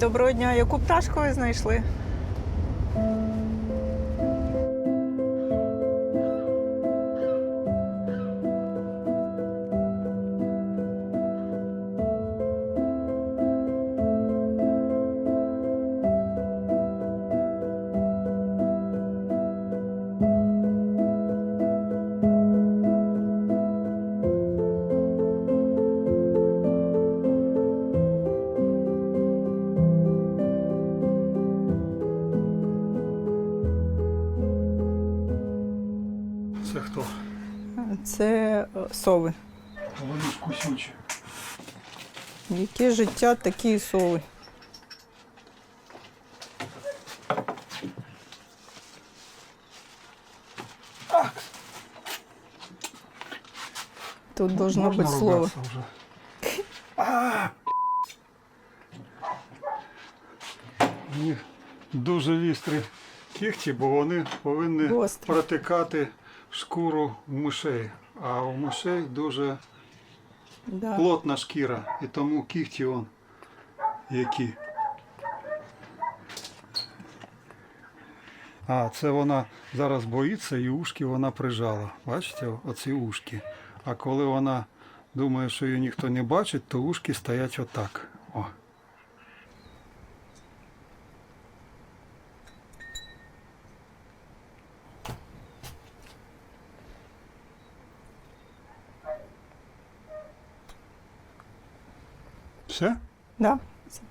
Доброго дня, яку пташку ви знайшли? Сови. Вони ж кусючі. Яке життя, такі і сови. Тут должно Можна бути слово. А! У них дуже вістрі кігті, бо вони повинні Гострі. протикати шкуру мишей. А у мишей дуже Да. плотна шкіра, і тому кігті он які. А, це вона зараз боїться і ушки вона прижала. Бачите, оці ушки. А коли вона думає, що її ніхто не бачить, то ушки стоять отак. О. Все? Да,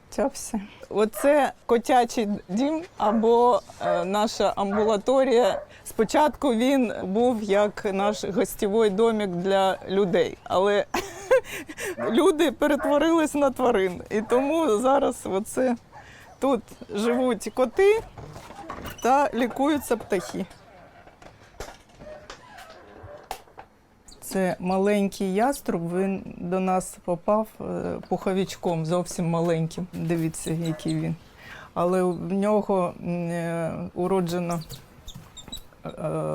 це- все. Оце котячий дім або е, наша амбулаторія. Спочатку він був як наш гостєвий домик для людей, але люди перетворились на тварин. І тому зараз оце тут живуть коти та лікуються птахи. Це маленький яструб. Він до нас попав е, пуховичком, зовсім маленьким. Дивіться, який він. Але в нього е, уроджена е,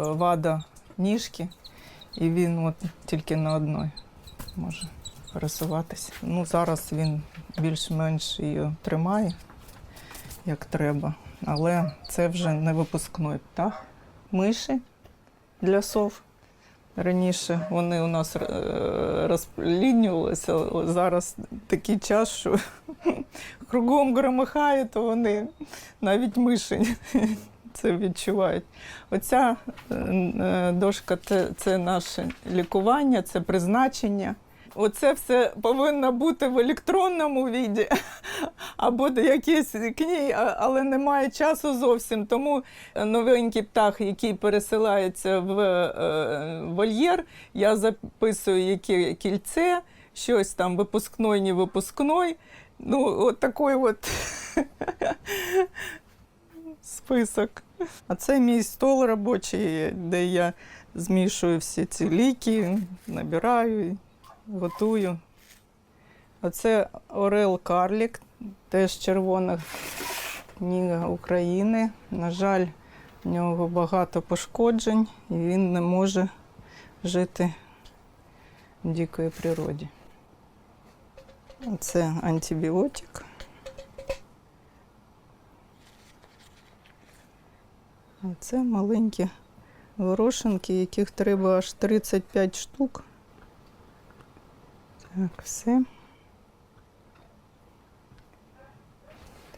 вада ніжки, і він от тільки на одної може пересуватися. Ну, зараз він більш-менш її тримає, як треба. Але це вже не випускной птах. Миші для сов. Раніше вони у нас е, розпліднювалися, зараз такий час, що кругом громихає, то вони навіть миші це відчувають. Оця е, е, дошка це, це наше лікування, це призначення. Оце все повинно бути в електронному віді або якісь книги, але немає часу зовсім. Тому новенький птах, який пересилається в е, вольєр, я записую, яке кільце, щось там випускной, не випускной. Ну, от такий от список. А це мій стол робочий, де я змішую всі ці ліки, набираю, готую. Оце Орел Карлік, теж червона книга України. На жаль, в нього багато пошкоджень і він не може жити в дикій природі. Це антибіотик. А це маленькі горошинки, яких треба аж 35 штук. Так, все.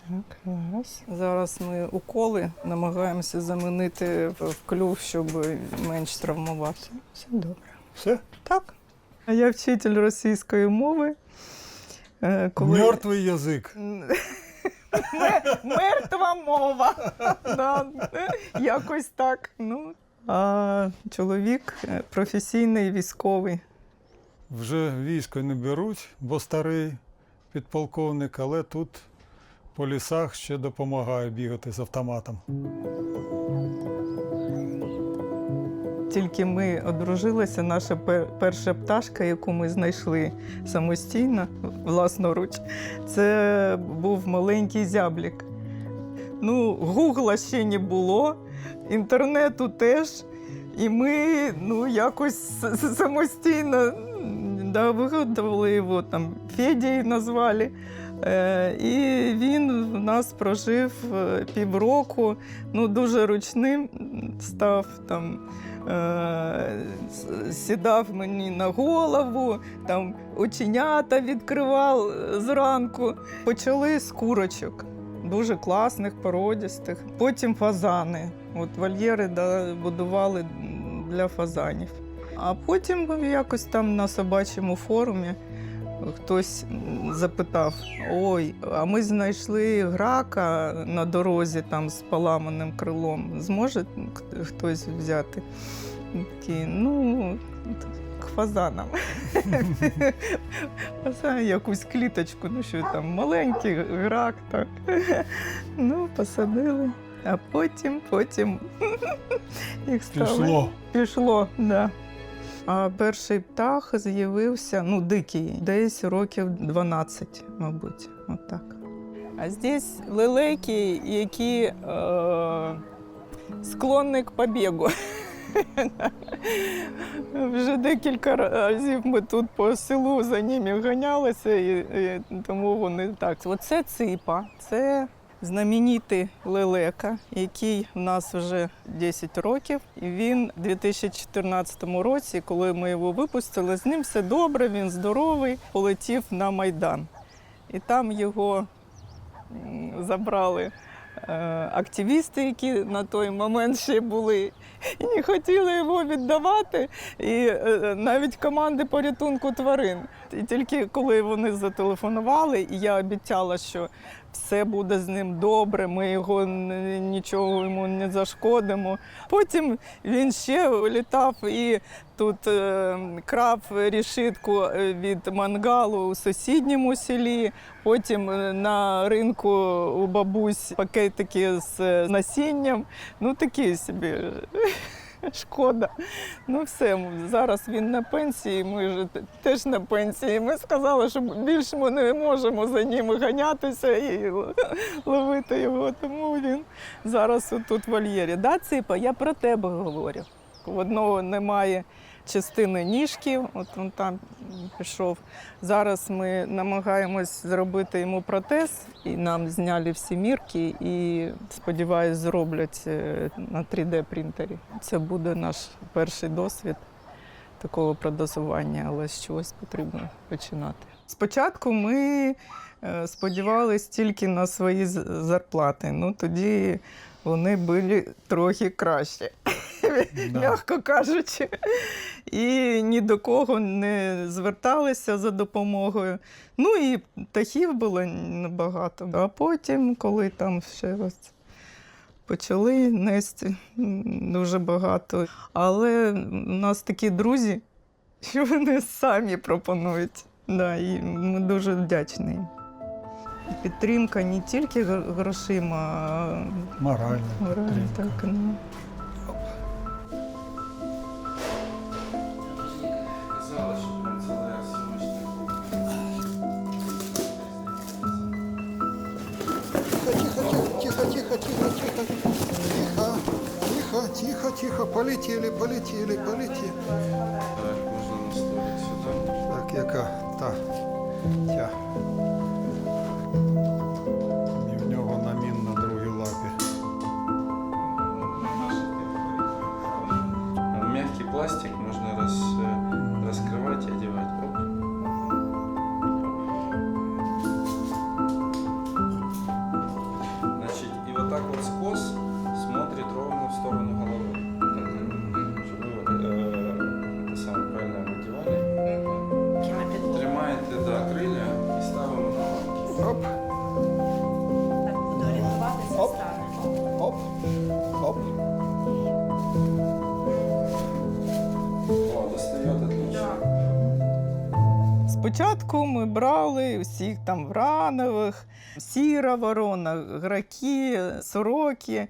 Так, зараз. Зараз ми уколи намагаємося замінити в в клюв, щоб менш травмувати. Все добре. Все? Так. А я вчитель російської мови. Е, коли- Мертвий язик. Мертва мова. Да, Якось так. Ну. А чоловік е, професійний військовий. Вже військо не беруть, бо старий підполковник, але тут по лісах ще допомагає бігати з автоматом. Тільки ми одружилися, наша перша пташка, яку ми знайшли самостійно, власноруч, це був маленький зяблік. Ну, гугла ще не було, інтернету теж. І ми ну, якось самостійно да, виготовили його там Федією назвали. Е, І він в нас прожив е, півроку, ну дуже ручним став там. е, Сідав мені на голову, там оченята відкривав зранку. Почали з курочок, дуже класних, породістих. Потім фазани. От вольєри будували для фазанів. А потім якось там на собачому форумі хтось запитав: ой, а ми знайшли грака на дорозі там з поламаним крилом. Зможе хтось взяти? Такі, ну, фазанам. Фазан, якусь кліточку, ну що там, маленький грак, так. Ну, посадили. А потім, потім їх стало. Пішло. Пішло, да. А перший птах з'явився, ну, дикий, десь років 12, мабуть. Отак. А здесь лелейки, які е, склонні к побігу. Вже декілька разів ми тут по селу за ними ганялися, і, і тому вони так. Оце ципа, це знаменитий лелека, який в нас вже 10 років. І він у 2014 році, коли ми його випустили, з ним все добре, він здоровий, полетів на Майдан. І там його забрали активісти, які на той момент ще були, і не хотіли його віддавати. І е, навіть команди порятунку тварин. І тільки коли вони зателефонували, і я обіцяла, що все буде з ним добре, ми його нічого йому не зашкодимо. Потім він ще літав і тут е, крав рішитку е, від мангалу у сусідньому селі. Потім е, на ринку у бабусь пакетики з насінням. Ну такі собі. Шкода. Ну все, зараз він на пенсії, ми ж теж на пенсії. Ми сказали, що більше ми не можемо за ним ганятися і ловити його, тому він зараз тут в вольєрі. Да, Ципа, я про тебе говорю. В одного немає частини ніжки, от він там пішов. Зараз ми намагаємось зробити йому протез, і нам зняли всі мірки, і сподіваюсь, зроблять е, на 3D-принтері. Це буде наш перший досвід такого продозування, але з чогось потрібно починати. Спочатку ми е, сподівались тільки на свої зарплати. Ну тоді вони були трохи кращі, Да. м'яко кажучи. І ні до кого не зверталися за допомогою. Ну і птахів було небагато. А потім, коли там ще раз почали нести дуже багато. Але у нас такі друзі, що вони самі пропонують. Да, і ми дуже вдячні. Підтримка не тільки грошима, а Морально. морально, так. Ну. Казалось, Тихо, тихо, тихо, тихо, тихо, тихо. Тихо, тихо, тихо, тихо. Полетіли, полетіли, полетіли. Так, можна на столик сюди. Так, яка та. Тя. Спочатку ми брали всіх там вранових, сіра ворона, граки, сороки, е,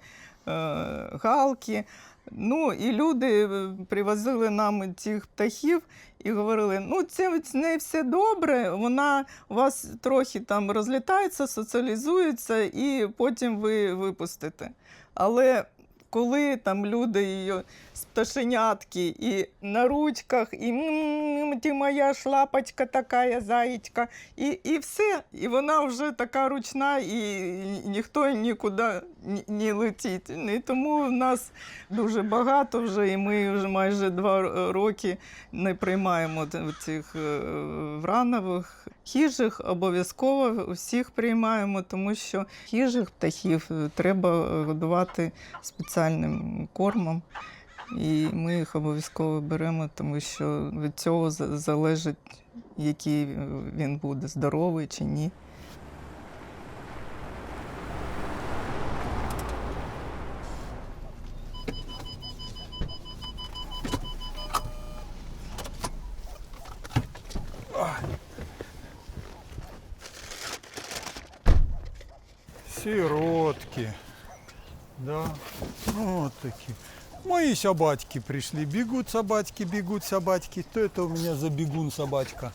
галки. Ну і люди е, привозили нам цих птахів і говорили: ну, це з нею все добре, вона у вас трохи там розлітається, соціалізується, і потім ви випустите. Але Коли там люди її пташенятки і на ручках, і «М, ти моя шлапочка така, заєчка, і, і все. І вона вже така ручна, і ніхто нікуди не летить. І тому в нас дуже багато вже, і ми вже майже два роки не приймаємо цих е, вранових. Хижих обов'язково всіх приймаємо, тому що хижих птахів е, треба годувати спеціальним кормом. І ми їх обов'язково беремо, тому що від цього залежить, який е, він буде, здоровий чи ні. Сиротки. Да. Вот такие. Мои собачки пришли. Бегут собачки, бегут собачки. Что это у меня за бегун собачка?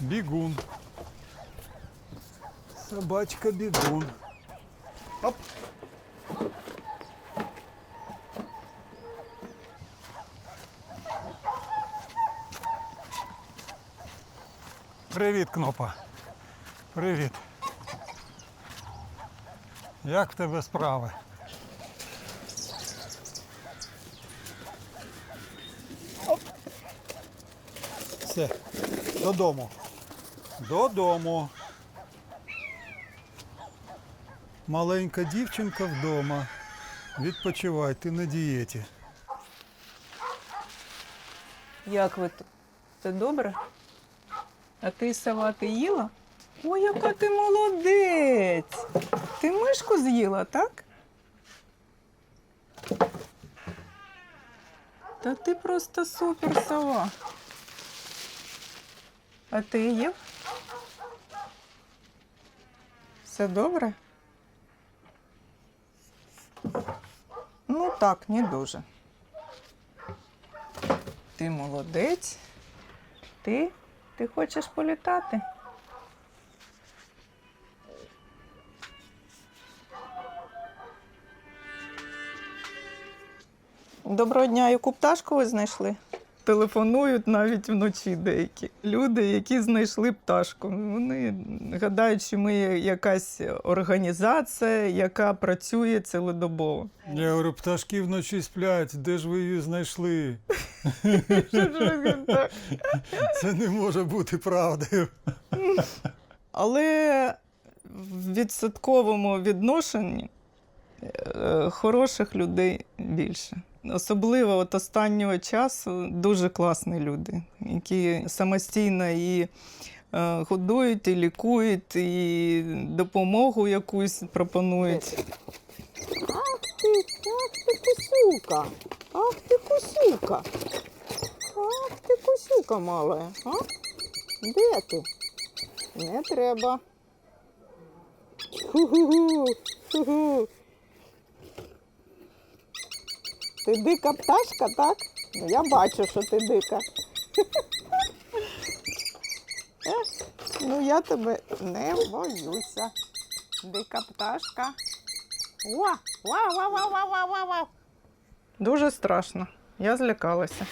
Бегун. Собачка бегун. Оп. Привіт, Кнопа. Привіт. Як в тебе справи? Все, додому. Додому. Маленька дівчинка вдома. Відпочивай, ти на дієті. Як ви тут? Це добре? А ти салати їла? Ой, яка ти молодець! Ти мишку з'їла, так? Та ти просто супер сова. А ти їв? Все добре? Ну так, не дуже. Ти молодець. Ти? Ти хочеш політати? Доброго дня, яку пташку ви знайшли? Телефонують навіть вночі деякі люди, які знайшли пташку. Вони гадають, що ми якась організація, яка працює цілодобово. Я говорю, пташки вночі сплять, де ж ви її знайшли? Це не може бути правдою. Але в відсотковому відношенні е, хороших людей більше. Особливо от останнього часу дуже класні люди, які самостійно і е, годують, і лікують, і допомогу якусь пропонують. Ах ти, ах ти кусюка, ах ти кусюка, ах ти кусюка мала, а? Де ти? Не треба. Ху-ху-ху, ху-ху. Ти дика пташка, так? Ну, я бачу, що ти дика. Ну, я тебе не боюся. Дика пташка. Ва, ва, ва, ва, ва, ва, ва, ва. Дуже страшно. Я злякалася.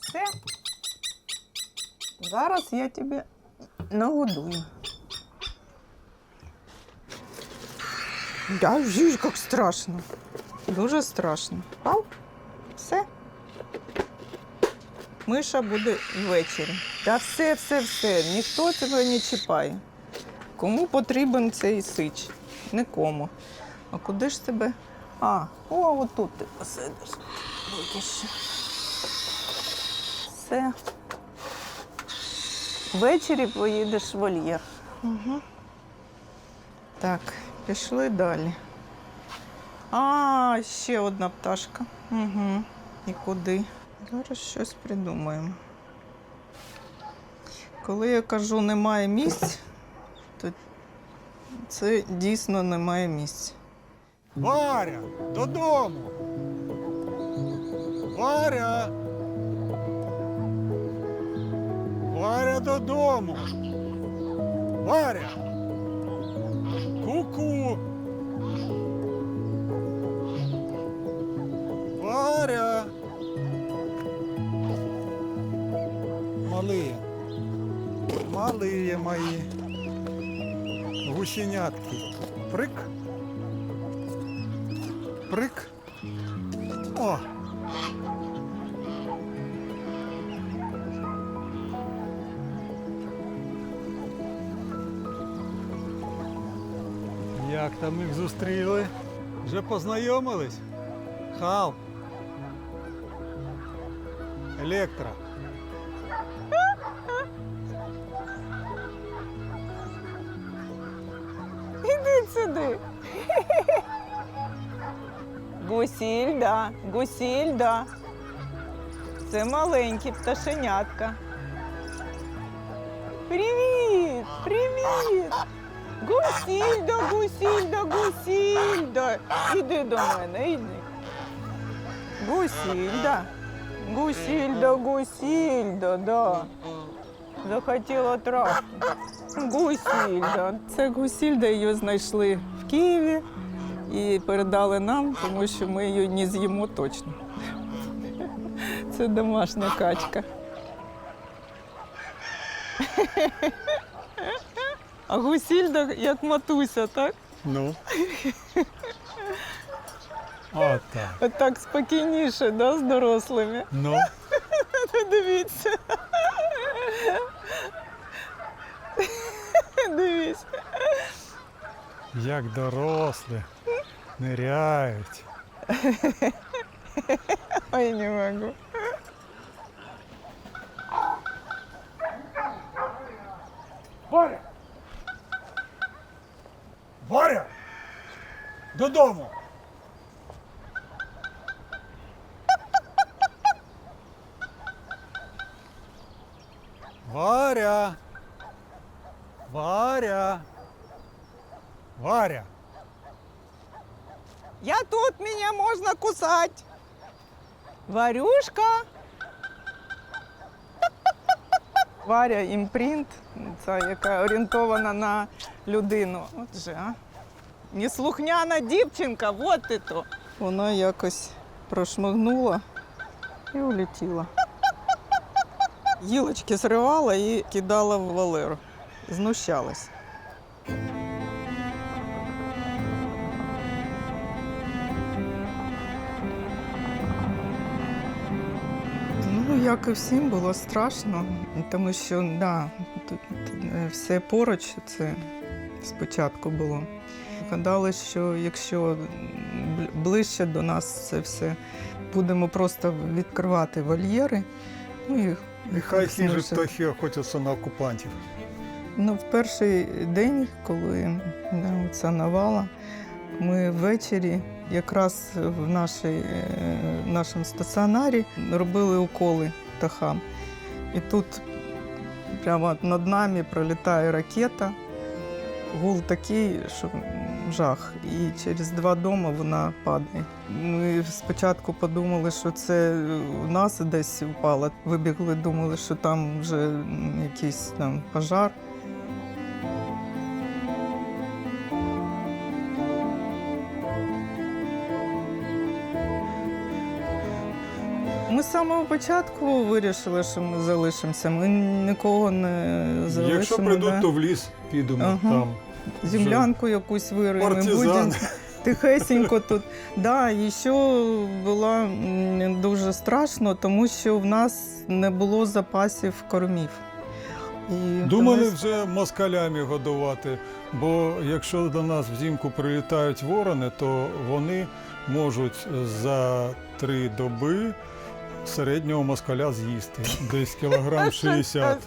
Все. Зараз я тебе нагодую. Да, жиж, як страшно. Дуже страшно. Пав? Все. Миша буде ввечері. Та все, все, все. Ніхто тебе не чіпає. Кому потрібен цей сич? Нікому. А куди ж тебе? А, о, отут ти посидиш. Будеш. Все. Ввечері поїдеш в вольєр. Угу. Так, пішли далі. А, ще одна пташка. Угу. І куди? Зараз щось придумаємо. Коли я кажу немає місць, то це дійсно немає місць. Варя, додому. Варя. Варя додому. Варя. Ку-ку. Варя! Малые. Малые мои. Гусенятки. Прыг. Прыг. О! Там їх зустріли? Вже познайомились? Хал. Електро. Іди сюди. Гусільда, гусільда. Це маленькі пташенятка. Привіт! Привіт! Гусільда, гусільда, гусільда. Іди до мене, іди. Гусільда. Гусільда, гусільда, да. Захотіла травку. Гусільда. Це гусільда, її знайшли в Києві і передали нам, тому що ми її не з'їмо точно. Це домашня качка. А гусільда як матуся, так? Ну. От так. От так спокійніше, да, з дорослими. Ну. Дивіться. Дивіться. Як дорослі. Ниряють. Ой, не можу. Варя! Варя! Додому! Варя! Варя! Варя! Я тут, меня можно кусать. Варюшка. Варя імпринт, ця, яка орієнтована на людину. От же, а. Неслухняна дівчинка, от і то. Вона якось прошмигнула і улетіла. Гілочки зривала і кидала в Валеру. Знущалась. Як і всім було страшно, тому що да, тут е, все поруч це спочатку було. Гадали, що якщо ближче до нас це все, будемо просто відкривати вольєри. Ну, і Нехай хижі зможе. птахи охотяться на окупантів. Ну, в перший день, коли да, ця навала, ми ввечері якраз в нашій, е, нашому стаціонарі робили уколи птахам. І тут прямо над нами пролітає ракета. Гул такий, що жах. І через два дома вона падає. Ми спочатку подумали, що це у нас десь впала. Вибігли, думали, що там вже якийсь там пожар. Самого початку вирішили, що ми залишимося. Ми нікого не залишимо. Якщо прийдуть, да. то в ліс підемо Ага. там. землянку якусь вириємо. і тихесенько тут. Да, і ще було дуже страшно, тому що в нас не було запасів кормів. І Думали тому- вже москалями годувати, бо якщо до нас взимку прилітають ворони, то вони можуть за три доби середнього москаля з'їсти. Десь кілограм 60.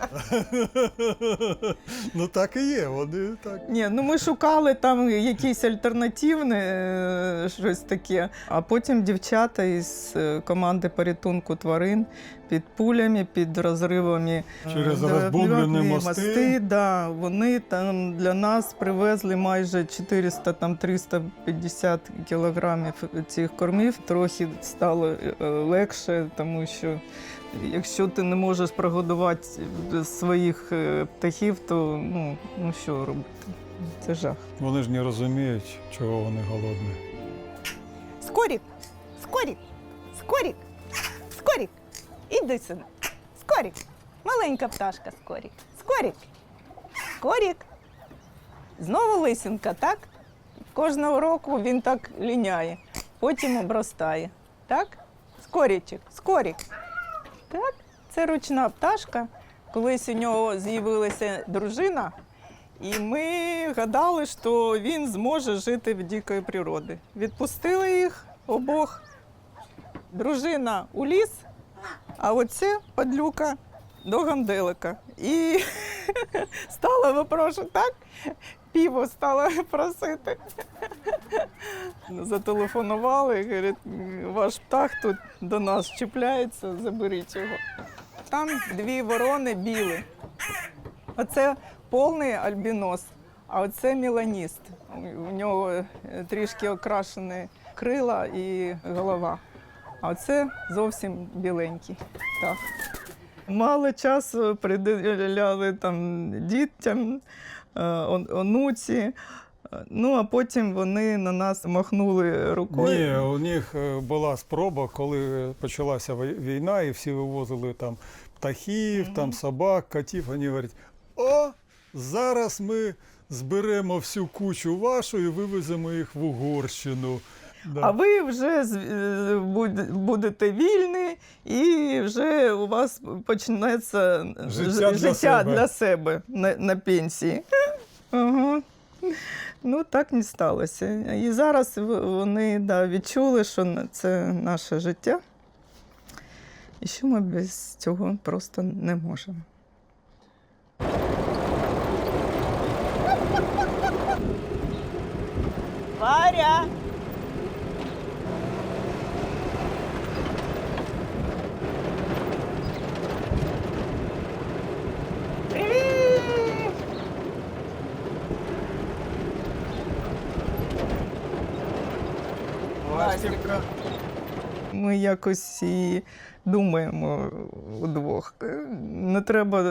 ну так і є, вони так. Ні, ну ми шукали там якісь альтернативне щось таке. А потім дівчата із е, команди порятунку тварин під пулями, під розривами Через е, розбомблені дерев'яні мости. да, вони там для нас привезли майже 400 там 350 кілограмів цих кормів. Трохи стало е, легше, тому що Якщо ти не можеш прогодувати своїх е, птахів, то ну, ну що робити? Це жах. Вони ж не розуміють, чого вони голодні. Скорік! Скорік! Скорік! Скорік! Іди сюди! Скорік! Маленька пташка Скорік! Скорік! Скорік! Знову лисинка, так? Кожного року він так ліняє, потім обростає. Так? Скорічик, скорік. Так, це ручна пташка. Колись у нього з'явилася дружина, і ми гадали, що він зможе жити в дикої природі. Відпустили їх обох. Дружина у ліс, а оце падлюка до ганделика. І стала випрошувати, так? Піво стала просити. Зателефонували, говорять, ваш птах тут до нас чіпляється, заберіть його. Там дві ворони білі. Оце повний альбінос, а оце меланіст. У нього е, трішки окрашені крила і голова. А оце зовсім біленький. Так. Мало часу приділяли там дітям, онуці. Е, Ну, а потім вони на нас махнули рукою. Ні, у них е, була спроба, коли почалася війна, і всі вивозили там птахів, там собак, котів. Вони говорять: о, зараз ми зберемо всю кучу вашу і вивеземо їх в Угорщину. Да. А ви вже е, буд- будете вільні, і вже у вас почнеться Життя ж- для життя себе. для себе на, на пенсії. Ага. Ну, так не сталося. І зараз вони да, відчули, що це наше життя. І що ми без цього просто не можемо. Варя! Привіт! Ластівка. Ми якось і думаємо удвох. Не треба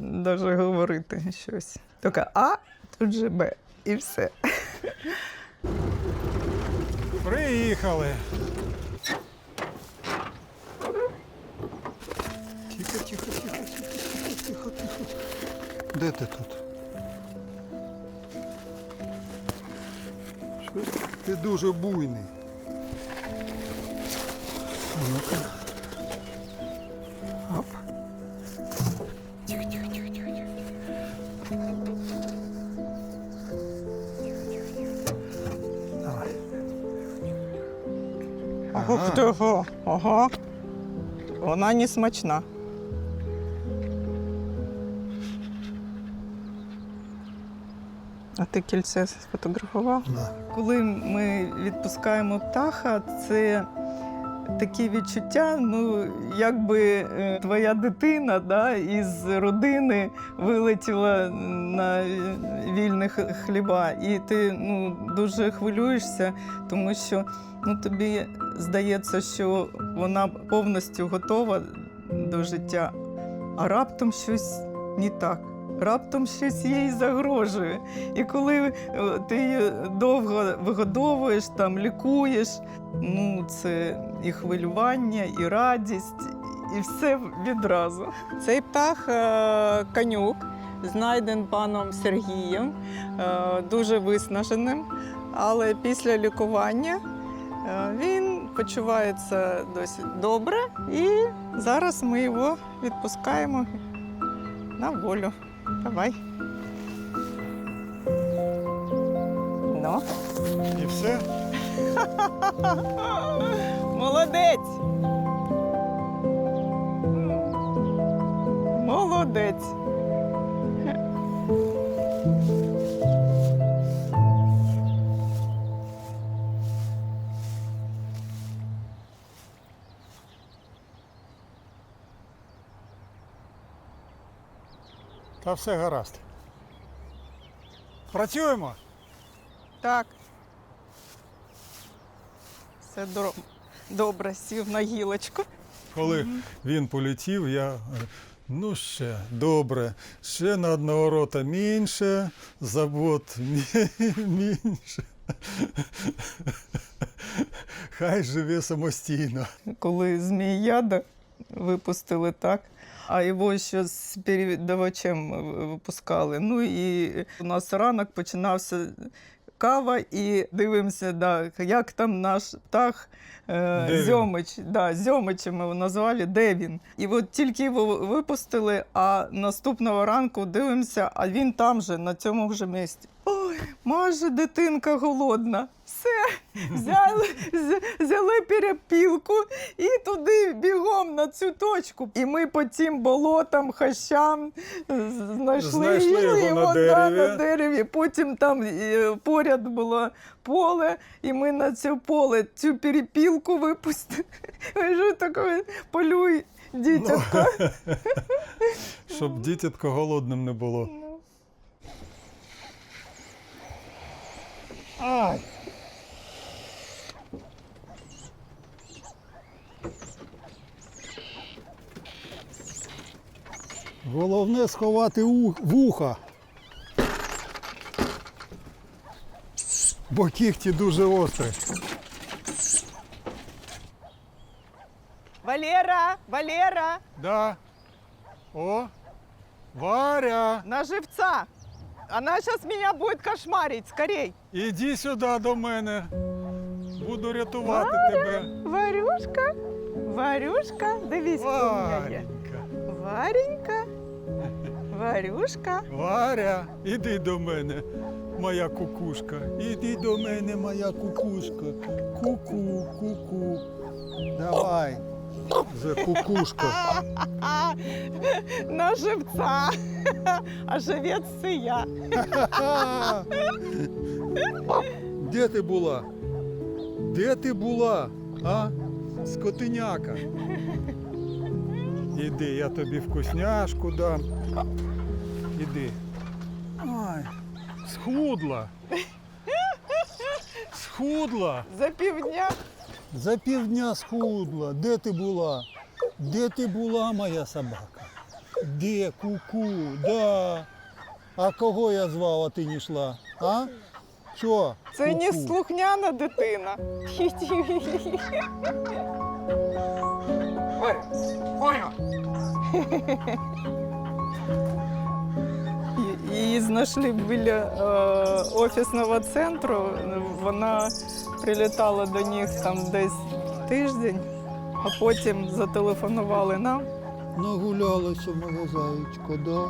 навіть говорити щось. Тільки А, тут же Б. І все. Приїхали. Тихо, тихо, тихо, тихо, тихо, тихо. Де ти тут? Ти дуже буйний. А Оп. Тихо, тихо, тихо, тихо, тихо. Давай. Ага. Того. Ага. Вона не смачна. А ти кільце сфотографував? Да. Коли ми відпускаємо птаха, це такі відчуття, ну якби е, твоя дитина да, із родини вилетіла на вільних хліба, і ти ну, дуже хвилюєшся, тому що ну, тобі здається, що вона повністю готова до життя, а раптом щось не так. Раптом щось їй загрожує. І коли е, ти її довго вигодовуєш, там лікуєш, ну це і хвилювання, і радість, і все відразу. Цей птах е, канюк, знайден паном Сергієм, е, дуже виснаженим, але після лікування він почувається досить добре, і зараз ми його відпускаємо на волю. Давай. Ну. І все? Молодець. Молодець. Та все гаразд. Працюємо. Так. Все добре, сів на гілочку. Коли він полетів, я е, ну ще добре, ще на одного рота менше, забот менше. Хай живе самостійно. Коли Зміяда випустили так, а його ще з передавачем випускали. Ну і у нас ранок починався кава, і дивимося, да, як там наш птах. е, Зьомич, да, Зьомичем ми його назвали, де він. І от тільки його випустили, а наступного ранку дивимося, а він там же, на цьому ж місці. Ой, може, дитинка голодна. Все, взяли, взяли перепілку і туди бігом на цю точку. І ми по тим болотам, хащам знайшли, Знайшли його на дереві. на дереві. Потім там е, поряд було поле, і ми на це поле цю перепілку випустили. Що таке? Полюй, дітятко. Щоб дітятко голодним не було. Ай. Головне сховати вуха. Бо кігті дуже острі. Валера, Валера, Да. О, Варя, на живца. Она сейчас меня будет кошмарить, скорей. іди сюди до мене. Буду рятувати тебе. Варюшка, Варюшка, дивись, хто у мене є. Варенька, Варенька, Варюшка. Варя, іди до мене, моя кукушка. Іди до мене, моя кукушка. Ку-ку, ку-ку. Давай. Вже кукушка. На живца. А живець це я. Де ти була? Де ти була? А? Скотиняка. Іди, я тобі вкусняшку дам. Іди. Ай, схудла. Схудла. За півдня. За півдня схудла. Де ти була? Де ти була, моя собака? Де ку-ку? Да. А кого я звав, а ти не йшла? А? Що? Це не слухняна дитина. Ї- Її знайшли біля е, офісного центру. Вона прилітала до них там десь тиждень, а потім зателефонували нам. Нагулялася моя зайчка, да?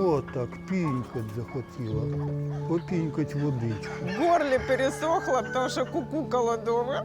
От так, пінькать захотіла. Попінькать водичку. В горлі пересохло, тому що кукукала дома.